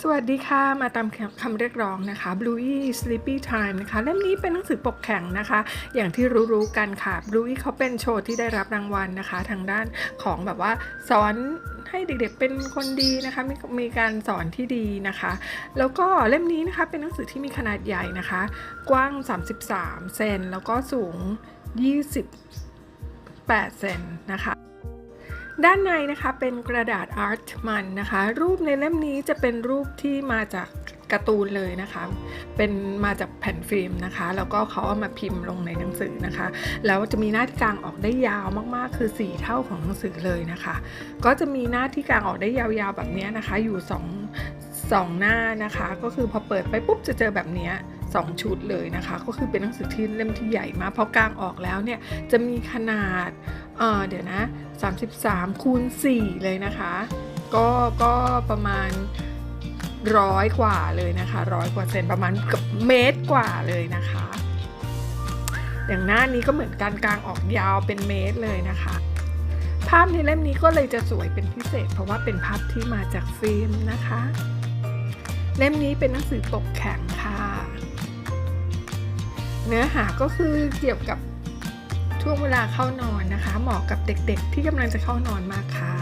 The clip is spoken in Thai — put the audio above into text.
สวัสดีค่ะ มาตามคำเรียกร้องนะคะ Bluey Sleepy Time นะคะ เล่มนี้เป็นหนังสือปกแข็งนะคะ อย่างที่รู้ๆกันค่ะ Bluey เขาเป็นโชว์ที่ได้รับรางวัลนะคะ ทางด้านของแบบว่าสอนให้เด็กๆเป็นคนดีนะคะมีมีการสอนที่ดีนะคะ แล้วก็เล่มนี้นะคะเป็นหนังสือที่มีขนาดใหญ่นะคะ กว้าง 33 เซนแล้วก็สูง 28 เซนนะคะ ด้านในนะคะเป็นกระดาษอาร์ตมันนะคะ รูปในเล่มนี้จะเป็นรูปที่มาจากการ์ตูนเลยนะคะ เป็นมาจากแผ่นฟิล์มนะคะ แล้วก็เขาเอามาพิมพ์ลงในหนังสือนะคะ แล้วจะมีหน้าที่กลางออกได้ยาวมากๆ คือ 4 เท่าของหนังสือเลยนะคะ ก็จะมีหน้าที่กลางออกได้ยาวๆแบบนี้นะคะ อยู่2 2หน้านะคะ ก็คือพอเปิดไปปุ๊บจะเจอแบบนี้ ยสองชุดเลยนะคะ ก็คือเป็นหนังสือที่เล่มที่ใหญ่มากพอกลางออกแล้วเนี่ยจะมีขนาดเออเดี๋ยวนะ 33คูณ4เลยนะคะ ก็ก็ประมาณร้อยกว่าเลยนะคะร้อยกว่าเซนประมาณเกับเมตรกว่าเลยนะคะ อย่างหน้านี้ก็เหมือนกันกลางออกยาวเป็นเมตรเลยนะคะ ภาพในเล่มนี้ก็เลยจะสวยเป็นพิเศษ เพราะว่าเป็นภาพที่มาจากฟิล์มนะคะ เล่มนี้เป็นหนังสือปกแข็งค่ะ เนื้อหาก็คือเกี่ยวกับช่วงเวลาเข้านอนนะคะ เหมาะกับเด็กๆ ที่กำลังจะเข้านอนมากค่ะ